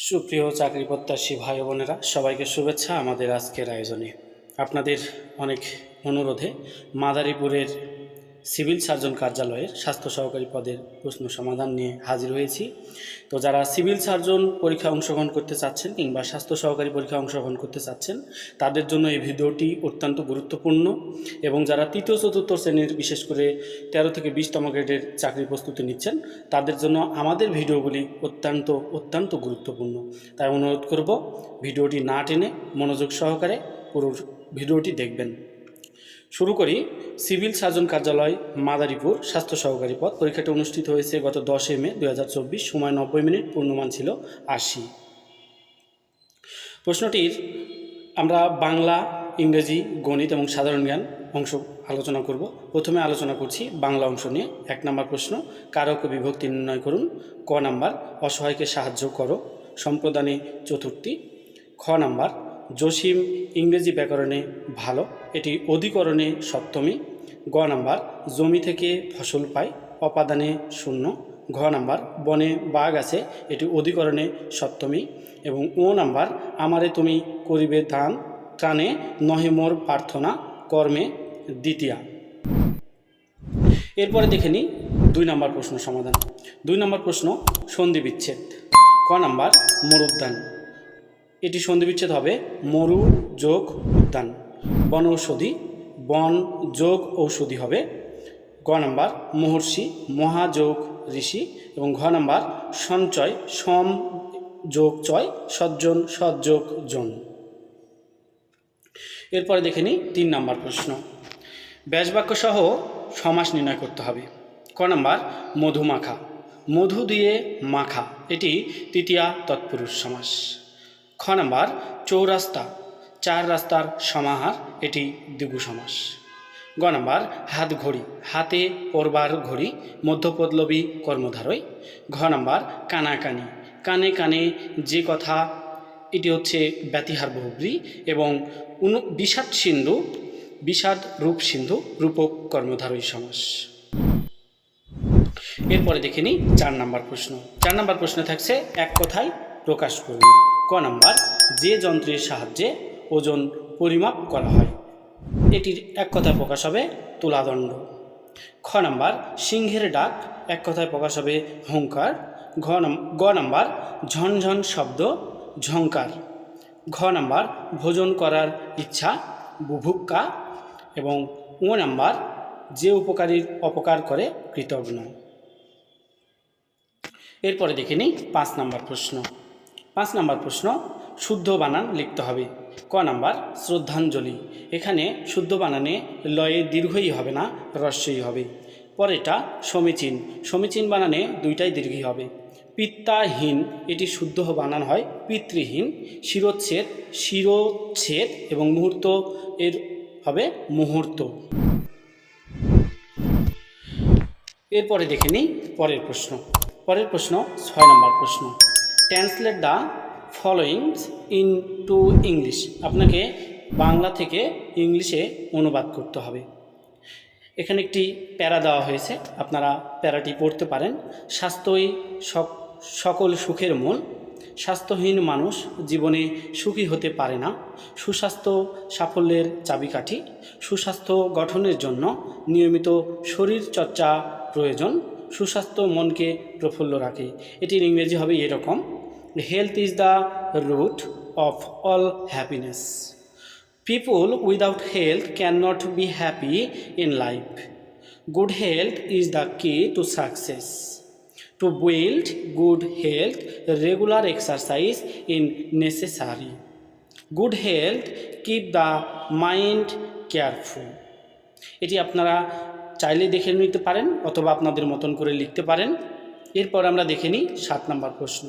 সুপ্রিয় চাকরি প্রত্যাশী ভাই বোনেরা সবাইকে শুভেচ্ছা আমাদের আজকের আয়োজনে। আপনাদের অনেক অনুরোধে মাদারীপুরের সিভিল সার্জন কার্যালয়ের স্বাস্থ্য সহকারী পদের প্রশ্ন সমাধান নিয়ে হাজির হয়েছি। তো যারা সিভিল সার্জন পরীক্ষা অংশগ্রহণ করতে চাচ্ছেন কিংবা স্বাস্থ্য সহকারী পরীক্ষা অংশগ্রহণ করতে চাচ্ছেন, তাদের জন্য এই ভিডিওটি অত্যন্ত গুরুত্বপূর্ণ এবং যারা তৃতীয় চতুর্থ শ্রেণির বিশেষ করে তেরো থেকে বিশতম গ্রেডের চাকরি প্রস্তুতি নিচ্ছেন, তাদের জন্য আমাদের ভিডিওগুলি অত্যন্ত অত্যন্ত গুরুত্বপূর্ণ। তাই অনুরোধ করব, ভিডিওটি না টেনে মনোযোগ সহকারে পুরো ভিডিওটি দেখবেন। শুরু করি। সিভিল সার্জন কার্যালয়, মাদারীপুর, স্বাস্থ্য সহকারী পদ। পরীক্ষাটি অনুষ্ঠিত হয়েছে গত দশই মে দু হাজার চব্বিশ। সময় নব্বই মিনিট, পূর্ণমান ছিল আশি। প্রশ্নটির আমরা বাংলা, ইংরেজি, গণিত এবং সাধারণ জ্ঞান অংশ আলোচনা করব। প্রথমে আলোচনা করছি বাংলা অংশ নিয়ে। এক নম্বর প্রশ্ন কারক বিভক্তি নির্ণয় করুন। ক নাম্বার, অসহায়কে সাহায্য করো। সম্প্রদানে চতুর্থী, খ নাম্বার জসিম ইংরেজি ব্যাকরণে ভালো, এটি অধিকরণে সপ্তমী, গ নাম্বার, জমি থেকে ফসল পায় অপাদানে শূন্য, ঘ নাম্বার, বনে বাঘ আছে, এটি অধিকরণে সপ্তমী, এবং ও নাম্বার, আমারে তুমি করিবে দান, ত্রাণে নহে মোর প্রার্থনা, কর্মে দ্বিতীয়া। এরপরে দেখে নিই দুই নম্বর প্রশ্ন সমাধান। দুই নম্বর প্রশ্ন সন্ধি বিচ্ছেদ। ক নাম্বার মরুদ্যান এটি সন্ধি বিচ্ছেদ হবে। মরু যোগ উদ্যান। বনৌষধি বন যোগ ঔষধি হবে। গ নাম্বার, মহর্ষি মহাযোগ ঋষি এবং ঘ নাম্বার, সঞ্চয়, সম যোগ চয়, সজ্জন সৎযোগ জন। এরপরে দেখে নিই তিন নাম্বার প্রশ্ন। ব্যাসবাক্য সহ সমাস নির্ণয় করতে হবে। ক নাম্বার মধুমাখা মধু দিয়ে মাখা। এটি তৃতীয়া তৎপুরুষ সমাস। খ নাম্বার চৌরাস্তা, চার রাস্তার সমাহার, এটি দ্বিগু সমাস। গ নাম্বার হাত ঘড়ি, হাতে পরবার ঘড়ি, মধ্যপদলবী কর্মধারয় ঘ নাম্বার কানাকানি, কানে কানে যে কথা, এটি হচ্ছে ব্যতিহার বহুব্রী এবং বিষাদ সিন্ধু, বিষাদ রূপ সিন্ধু, রূপক কর্মধারয় সমাস। এরপরে দেখে নিই চার নাম্বার প্রশ্ন। চার নাম্বার প্রশ্ন থাকছে, এক কথায় প্রকাশ করুন ক নাম্বার, যে যন্ত্রের সাহায্যে ওজন পরিমাপ করা হয়। এটির এক কথায় প্রকাশ হবে তুলাদণ্ড। খ নাম্বার, সিংহের ডাক এক কথায় প্রকাশ হবে হুঙ্কার। ঘ গ নাম্বার, ঝনঝন শব্দ ঝঙ্কার ঘ নাম্বার, ভোজন করার ইচ্ছা বুভুক্কা। এবং ও নাম্বার, যে উপকারীর অপকার করে কৃতজ্ঞ এরপরে দেখে নিই পাঁচ নাম্বার প্রশ্ন। পাঁচ নাম্বার প্রশ্ন, শুদ্ধ বানান লিখতে হবে। ক নাম্বার, শ্রদ্ধাঞ্জলি। এখানে শুদ্ধ বানানে লয়ে দীর্ঘই হবে না, রস্যই হবে। পরেটা সমীচীন। সমীচীন বানানে দুইটাই দীর্ঘই হবে। পিত্তাহীন, এটি শুদ্ধ বানান হয় পিতৃহীন। শিরোচ্ছেদ শিরোচ্ছেদ এবং মুহূর্ত এর হবে মুহূর্ত। এরপরে দেখে নিই পরের প্রশ্ন। পরের প্রশ্ন, ছয় নম্বর প্রশ্ন। Translate the followings into English আপনাকে বাংলা থেকে ইংলিশে অনুবাদ করতে হবে। এখানে একটি প্যারা দেওয়া হয়েছে, আপনারা প্যারাটি পড়তে পারেন। স্বাস্থ্যই সকল সুখের মূল। স্বাস্থ্যহীন মানুষ জীবনে সুখী হতে পারে না। সুস্বাস্থ্য সাফল্যের চাবিকাঠি। সুস্বাস্থ্য গঠনের জন্য নিয়মিত শরীর চর্চা প্রয়োজন। সুস্বাস্থ্য মনকে প্রফুল্ল রাখে। এটির ইংরেজি হবে এরকম health is the root of all happiness People without health cannot be happy in life. Good health is the key to success. To build good health, regular exercise is necessary. Good health keep the mind careful. এটি আপনারা চাইলে দেখে নিতে পারেন অথবা আপনাদের মতন করে লিখতে পারেন এরপর আমরা দেখে নিই সাত নম্বর প্রশ্ন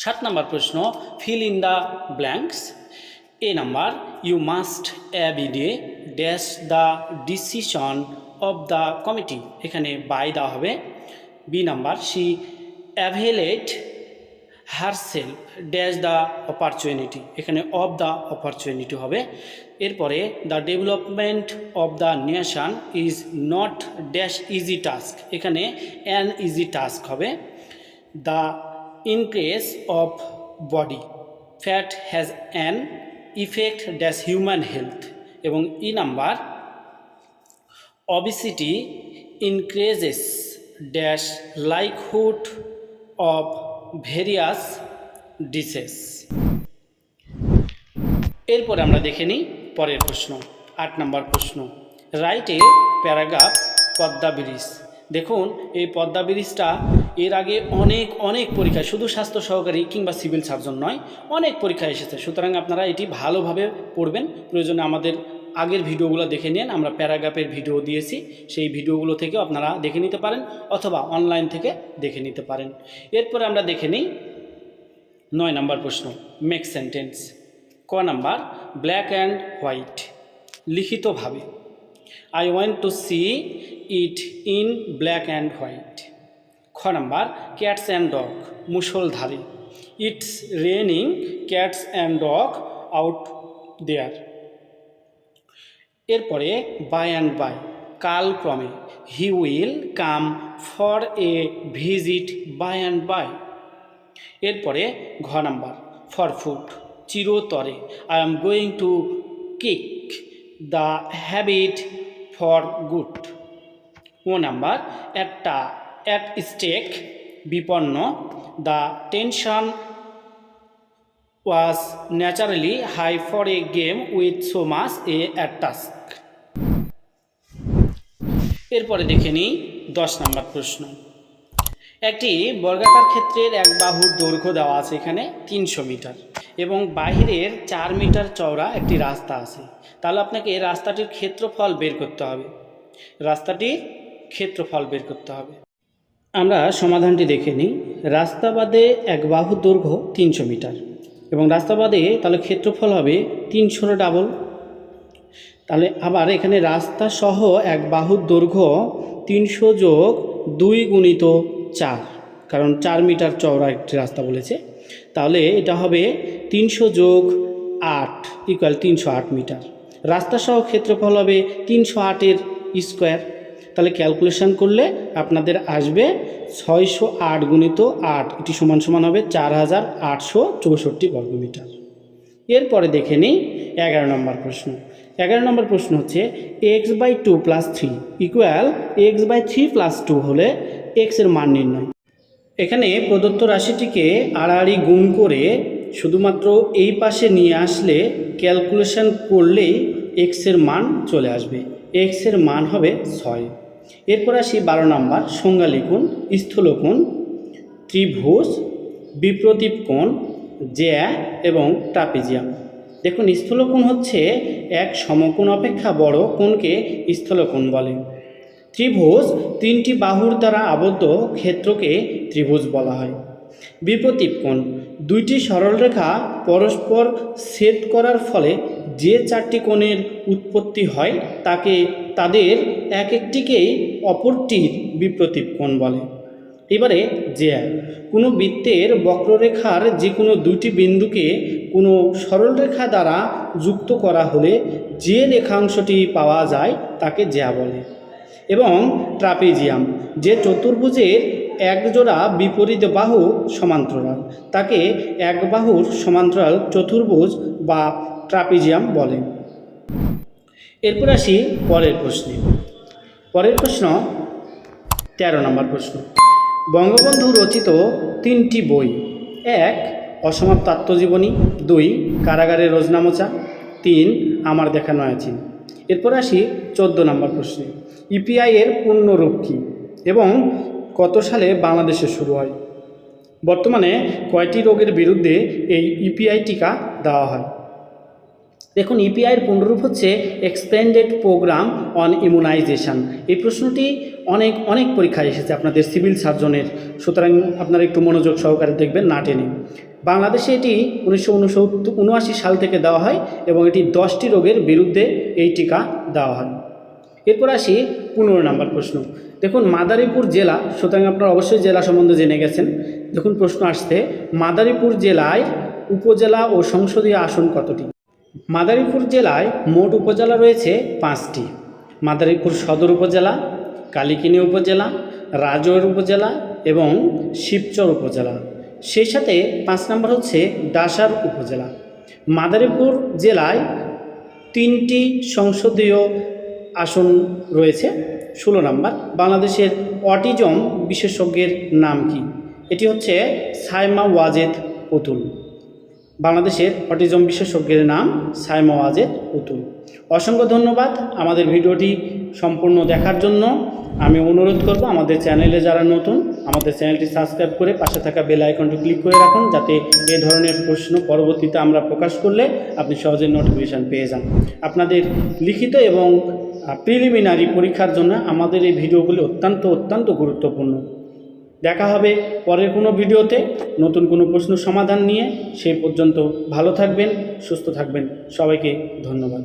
সাত নম্বর প্রশ্ন fill in the blanks A number you must abide dash the decision of the committee এখানে বাই দেওয়া হবে। B number C availed herself dash the opportunity এখানে অফ দ্য অপরচুনিটি হবে। এরপরে the development of the nation is not dash easy task এখানে an easy task হবে। The increase of body. Fat has an effect dash human health. এবং E number obesity increases dash likelihood of various disease এরপরে আমরা দেখে নিই পরের প্রশ্ন, আট নম্বর প্রশ্ন। রাইটে প্যারাগ্রাফ পদ্মা ব্রিজ দেখুন, এই পদ্মা ব্রিজটা এর আগে অনেক অনেক পরীক্ষায়, শুধু স্বাস্থ্য সহকারী কিংবা সিভিল সার্জন নয়, অনেক পরীক্ষায় এসেছে। সুতরাং আপনারা এটি ভালোভাবে পড়বেন। প্রয়োজনে আমাদের আগের ভিডিওগুলো দেখে নিন। আমরা প্যারাগ্রাফের ভিডিও দিয়েছি। সেই ভিডিওগুলো থেকেও আপনারা দেখে নিতে পারেন অথবা অনলাইন থেকে দেখে নিতে পারেন। এরপরে আমরা দেখে নিই নয় নম্বর প্রশ্ন মেক সেন্টেন্স ক নাম্বার ব্ল্যাক অ্যান্ড হোয়াইট লিখিতভাবে। I want to see it in black and white খ number cats and dog মুসলধারে it's raining cats and dog out there এরপরে বাই অ্যান্ড বাই কালক্রমে he will come for a visit by and by এরপরে, ঘ number for food চিরতরে I am going to kick the habit for good O number, একটা at stake বিপন্ন। The tension was naturally high for a game with so much a at task. এরপরে দেখে নিই দশ নম্বর প্রশ্ন। একটি বর্গাকার ক্ষেত্রের এক বাহুর দৈর্ঘ্য দেওয়া আছে এখানে তিনশো মিটার এবং বাহিরের চার মিটার চওড়া একটি রাস্তা আছে। তাহলে আপনাকে এই রাস্তাটির ক্ষেত্রফল বের করতে হবে। রাস্তাটির ক্ষেত্রফল বের করতে হবে। আমরা সমাধানটি দেখে নিই। রাস্তা বাদে এক বাহুর দৈর্ঘ্য তিনশো মিটার এবং রাস্তা বাদে তাহলে ক্ষেত্রফল হবে তিনশোর ডাবল। তাহলে আবার এখানে রাস্তা সহ এক বাহুর দৈর্ঘ্য তিনশো যোগ দুই গুণিত চার, কারণ চার মিটার চওড়া একটি রাস্তা বলেছে। তাহলে এটা হবে তিনশো যোগ আট ইকুয়াল তিনশো আট মিটার। রাস্তা সহ ক্ষেত্রফল হবে তিনশো আটের স্কোয়ার তাহলে ক্যালকুলেশান করলে আপনাদের আসবে ছয়শো আট গুণিত আট, এটি সমান সমান হবে চার হাজার আটশো চৌষট্টি বর্গমিটার এরপরে দেখে নিই এগারো নম্বর প্রশ্ন। এগারো নম্বর প্রশ্ন হচ্ছে X by two plus three equal X by three plus two হলে এক্সের মান নির্ণয়। এখানে প্রদত্ত রাশিটিকে আড়াআড়ি গুণ করে শুধুমাত্র এই পাশে নিয়ে আসলে ক্যালকুলেশন করলেই এক্সের মান চলে আসবে। এক্সের মান হবে ছয়। এরপর আসি বারো নম্বর সংজ্ঞা লিখুন স্থূলকোণ, ত্রিভুজ বিপ্রতীপ কোণ জ্যা এবং ট্রাপিজিয়াম। দেখুন, স্থূলকোণ হচ্ছে এক সমকোণ অপেক্ষা বড় কোণকে স্থূলকোণ বলে। ত্রিভুজ তিনটি বাহুর দ্বারা আবদ্ধ ক্ষেত্রকে ত্রিভুজ বলা হয়। বিপ্রতীপ কোণ দুইটি সরলরেখা পরস্পর ছেদ করার ফলে যে চারটি কোণের উৎপত্তি হয়, তাকে তাদের এক একটিকেই অপরটির বিপ্রতীপ কোণ বলে। এবারে জ্যা কোনো বৃত্তের বক্ররেখার যে কোনো দুটি বিন্দুকে কোনো সরলরেখা দ্বারা যুক্ত করা হলে যে রেখাংশটি পাওয়া যায়, তাকে জ্যা বলে। এবং ট্রাপিজিয়াম, যে চতুর্ভুজের একজোড়া বিপরীত বাহু সমান্তরাল, তাকে এক বাহুর সমান্তরাল চতুর্ভুজ বা ট্রাপিজিয়াম বলে। এরপর আসি পরের প্রশ্নে। পরের প্রশ্ন, তেরো নম্বর প্রশ্ন। বঙ্গবন্ধু রচিত তিনটি বই, এক, অসমাপ্ত আত্মজীবনী, দুই, কারাগারের রোজনামোচা, তিন, আমার দেখা নয়াচিন এরপর আসি চোদ্দ নম্বর প্রশ্নে। ইপিআই এর পূর্ণরূপ কী এবং কত সালে বাংলাদেশে শুরু হয়? বর্তমানে কয়টি রোগের বিরুদ্ধে এই ইপিআই টিকা দেওয়া হয়? দেখুন ইপিআইয়ের পুনরূপ হচ্ছে এক্সপেন্ডেড প্রোগ্রাম অন ইমিউনাইজেশন এই প্রশ্নটি অনেক অনেক পরীক্ষায় এসেছে আপনাদের সিভিল সার্জনের। সুতরাং আপনারা একটু মনোযোগ সহকারে দেখবেন, না টেনে। বাংলাদেশে এটি উনিশশো উনআশি সাল থেকে দেওয়া হয় এবং এটি দশটি রোগের বিরুদ্ধে এই টিকা দেওয়া হয়। এরপর আসি পনেরো নম্বর প্রশ্ন। দেখুন, মাদারীপুর জেলা, সুতরাং আপনারা অবশ্যই জেলা সম্বন্ধে জেনে গেছেন। দেখুন, প্রশ্ন আসছে, মাদারীপুর জেলায় উপজেলা ও সংসদীয় আসন কতটি? মাদারীপুর জেলায় মোট উপজেলা রয়েছে পাঁচটি। মাদারীপুর সদর উপজেলা, কালিকিনি উপজেলা, রাজৌর উপজেলা এবং শিবচর উপজেলা। সেই সাথে পাঁচ নম্বর হচ্ছে ডাসার উপজেলা। মাদারীপুর জেলায় তিনটি সংসদীয় আসন রয়েছে। ষোলো নম্বর, বাংলাদেশের অটিজম বিশেষজ্ঞের নাম কি? এটি হচ্ছে সাইমা ওয়াজেদ পুতুল। বাংলাদেশের অটিজম বিশেষজ্ঞের নাম সাইমা ওয়াজেদ পুতুল। অসংখ্য ধন্যবাদ আমাদের ভিডিওটি সম্পূর্ণ দেখার জন্য। আমি অনুরোধ করব আমাদের চ্যানেলে যারা নতুন, আমাদের চ্যানেলটি সাবস্ক্রাইব করে পাশে থাকা বেল আইকনটি ক্লিক করে রাখুন যাতে এ ধরনের প্রশ্ন পরবর্তীতে আমরা প্রকাশ করলে আপনি সহজে নোটিফিকেশান পেয়ে যান। আপনাদের লিখিত এবং প্রিলিমিনারি পরীক্ষার জন্য আমাদের এই ভিডিওগুলি অত্যন্ত অত্যন্ত গুরুত্বপূর্ণ। দেখা হবে পরের কোনো ভিডিওতে। নতুন কোনো প্রশ্ন সমাধান নিয়ে সেই পর্যন্ত ভালো থাকবেন, সুস্থ থাকবেন। সবাইকে ধন্যবাদ।